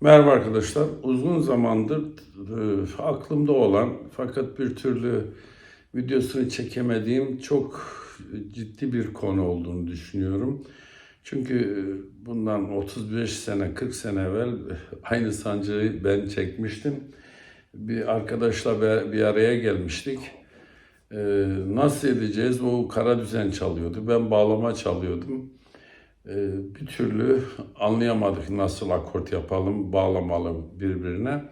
Merhaba arkadaşlar. Uzun zamandır e, aklımda olan fakat bir türlü videosunu çekemediğim çok ciddi bir konu olduğunu düşünüyorum. Çünkü e, bundan 35 sene, 40 sene evvel aynı sancıyı ben çekmiştim. Bir arkadaşla bir araya gelmiştik. E, nasıl edeceğiz? O kara düzen çalıyordu. Ben bağlama çalıyordum. Ee, bir türlü anlayamadık nasıl akort yapalım, bağlamalı birbirine.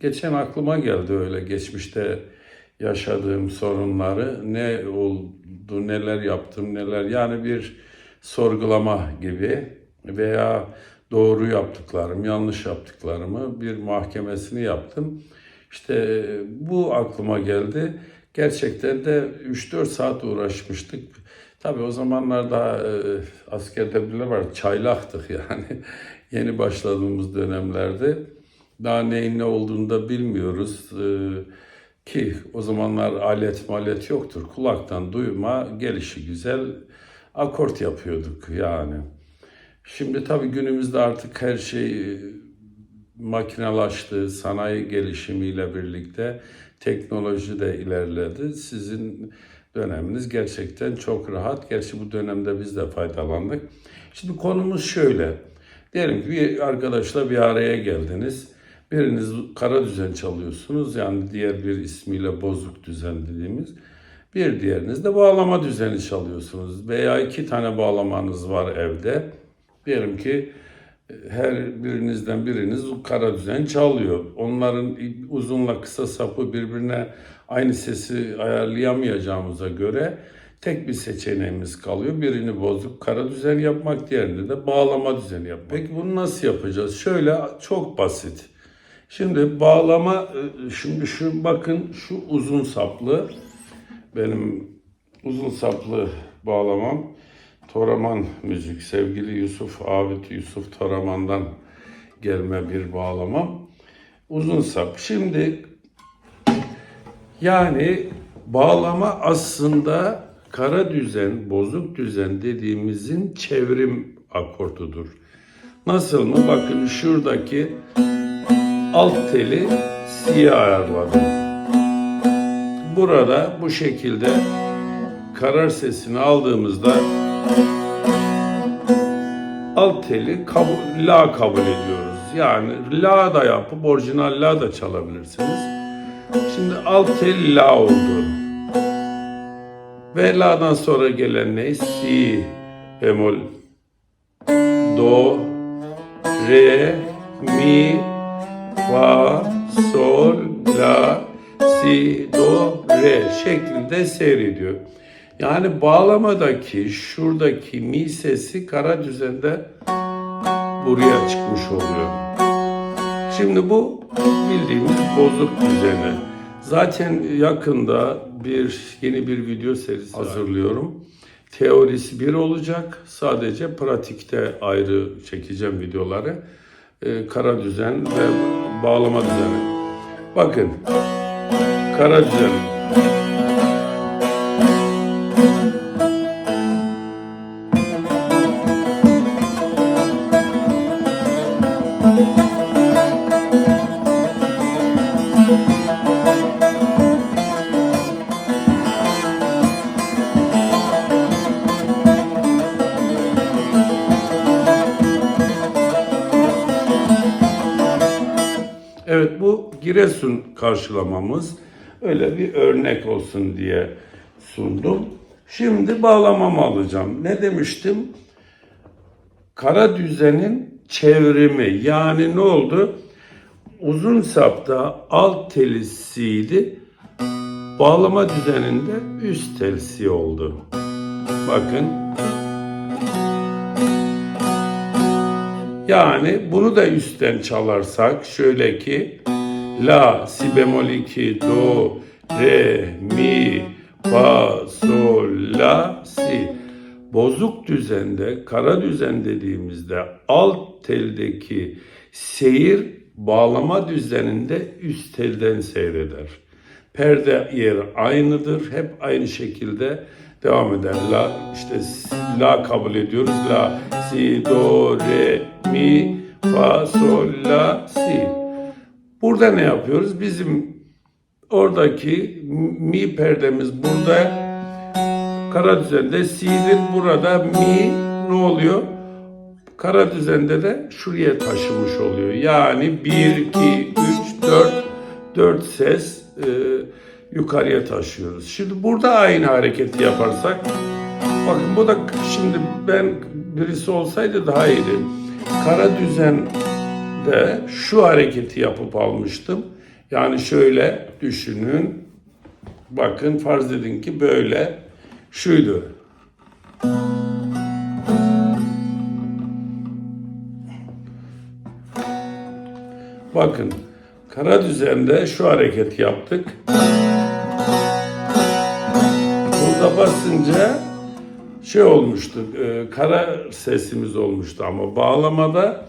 Geçen aklıma geldi öyle geçmişte yaşadığım sorunları, ne oldu, neler yaptım, neler yani bir sorgulama gibi veya doğru yaptıklarım, yanlış yaptıklarımı bir mahkemesini yaptım. İşte bu aklıma geldi. Gerçekten de 3-4 saat uğraşmıştık. Tabii o zamanlar daha e, askerde bile var, çaylaktık yani. Yeni başladığımız dönemlerde. Daha neyin ne olduğunu da bilmiyoruz. E, ki o zamanlar alet malet yoktur. Kulaktan duyma, gelişi güzel akort yapıyorduk yani. Şimdi tabii günümüzde artık her şey e, makinelaştı, sanayi gelişimiyle birlikte teknoloji de ilerledi. Sizin döneminiz gerçekten çok rahat. Gerçi bu dönemde biz de faydalandık. Şimdi konumuz şöyle. Diyelim ki bir arkadaşla bir araya geldiniz. Biriniz kara düzen çalıyorsunuz. Yani diğer bir ismiyle bozuk düzen dediğimiz. Bir diğeriniz de bağlama düzeni çalıyorsunuz. Veya iki tane bağlamanız var evde. Diyelim ki her birinizden biriniz kara düzen çalıyor. Onların uzunla kısa sapı birbirine aynı sesi ayarlayamayacağımıza göre tek bir seçeneğimiz kalıyor. Birini bozup kara düzen yapmak, diğerini de bağlama düzeni yapmak. Peki bunu nasıl yapacağız? Şöyle çok basit. Şimdi bağlama, e, şimdi şu bakın şu uzun saplı benim uzun saplı bağlamam. Toraman müzik. Sevgili Yusuf Avit Yusuf Toraman'dan gelme bir bağlamam. Uzun sap. Şimdi yani bağlama aslında kara düzen, bozuk düzen dediğimizin çevrim akortudur. Nasıl mı? Bakın şuradaki alt teli si'ye ayarladım. Burada bu şekilde karar sesini aldığımızda alt teli kabul, la kabul ediyoruz. Yani la da yapıp orijinal la da çalabilirsiniz. Şimdi alt tel la oldu. Ve la'dan sonra gelen ne? Si bemol, do, re, mi, fa, sol, la, si, do, re şeklinde seyrediyor. Yani bağlamadaki şuradaki mi sesi kara düzende buraya çıkmış oluyor. Şimdi bu bildiğimiz bozuk düzeni. Zaten yakında bir yeni bir video serisi hazırlıyorum. Teorisi bir olacak. Sadece pratikte ayrı çekeceğim videoları. Ee, kara düzen ve bağlama düzeni. Bakın. Kara düzen. Evet bu Giresun karşılamamız. Öyle bir örnek olsun diye sundum. Şimdi bağlamamı alacağım. Ne demiştim? Kara düzenin çevrimi. Yani ne oldu? Uzun sapta alt telisiydi. Bağlama düzeninde üst telsi oldu. Bakın. Yani bunu da üstten çalarsak şöyle ki La, si bemol 2, do, re, mi, fa, sol, la, si. Bozuk düzende, kara düzen dediğimizde alt teldeki seyir bağlama düzeninde üst telden seyreder. Perde yeri aynıdır. Hep aynı şekilde devam eder. La işte la kabul ediyoruz. La, si, do, re, mi, fa, sol, la, si. Burada ne yapıyoruz? Bizim oradaki mi perdemiz burada kara düzende si'dir. Burada mi ne oluyor? Kara düzende de şuraya taşımış oluyor. Yani 1, 2, 3, 4, 4 ses e, yukarıya taşıyoruz. Şimdi burada aynı hareketi yaparsak bakın bu da şimdi ben birisi olsaydı daha iyiydi. Kara düzende şu hareketi yapıp almıştım. Yani şöyle düşünün. Bakın farz edin ki böyle şuydu. Bakın kara düzende şu hareketi yaptık. Burada basınca şey olmuştu, e, kara sesimiz olmuştu ama bağlamada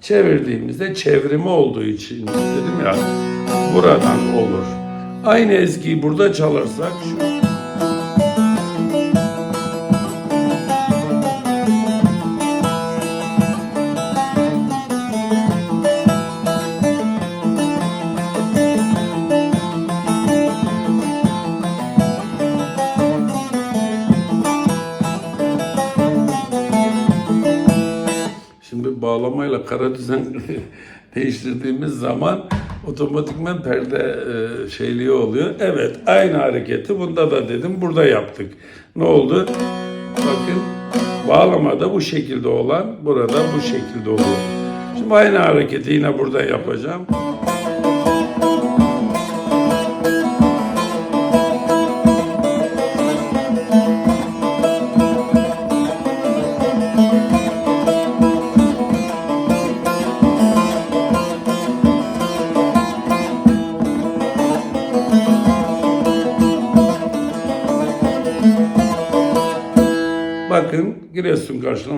çevirdiğimizde çevrimi olduğu için dedim ya buradan olur. Aynı ezgiyi burada çalarsak şu bağlamayla kara düzen değiştirdiğimiz zaman otomatikman perde e, şeyliği oluyor. Evet aynı hareketi bunda da dedim burada yaptık. Ne oldu? Bakın bağlamada bu şekilde olan burada bu şekilde oluyor. Şimdi aynı hareketi yine burada yapacağım.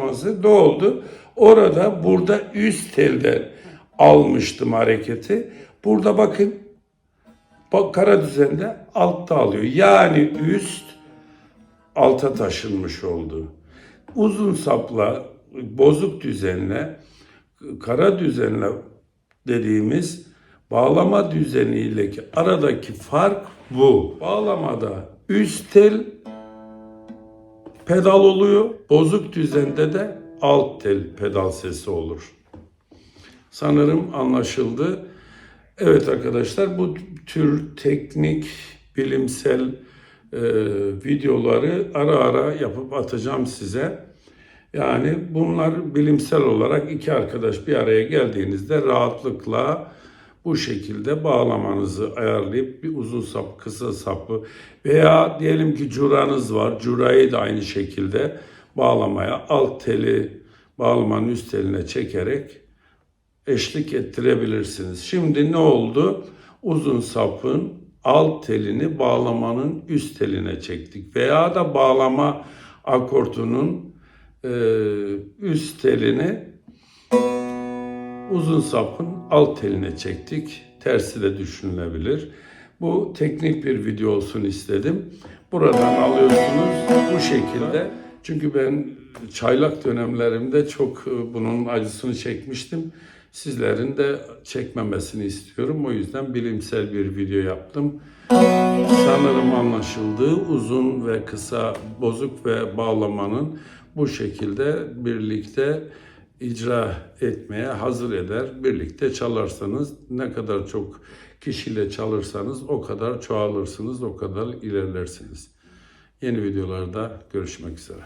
Karşılaması ne oldu? Orada burada üst telden almıştım hareketi. Burada bakın bak kara düzende altta alıyor. Yani üst alta taşınmış oldu. Uzun sapla bozuk düzenle kara düzenle dediğimiz bağlama düzeniyle aradaki fark bu. Bağlamada üst tel pedal oluyor. Bozuk düzende de alt tel pedal sesi olur. Sanırım anlaşıldı. Evet arkadaşlar bu tür teknik, bilimsel e, videoları ara ara yapıp atacağım size. Yani bunlar bilimsel olarak iki arkadaş bir araya geldiğinizde rahatlıkla bu şekilde bağlamanızı ayarlayıp bir uzun sap, kısa sapı veya diyelim ki curanız var. Curayı da aynı şekilde bağlamaya alt teli bağlamanın üst teline çekerek eşlik ettirebilirsiniz. Şimdi ne oldu? Uzun sapın alt telini bağlamanın üst teline çektik veya da bağlama akortunun e, üst telini uzun sapın alt teline çektik. Tersi de düşünülebilir. Bu teknik bir video olsun istedim. Buradan alıyorsunuz bu şekilde. Çünkü ben çaylak dönemlerimde çok e, bunun acısını çekmiştim. Sizlerin de çekmemesini istiyorum. O yüzden bilimsel bir video yaptım. Sanırım anlaşıldı. Uzun ve kısa bozuk ve bağlamanın bu şekilde birlikte icra etmeye hazır eder. Birlikte çalarsanız ne kadar çok kişiyle çalırsanız o kadar çoğalırsınız, o kadar ilerlersiniz. Yeni videolarda görüşmek üzere.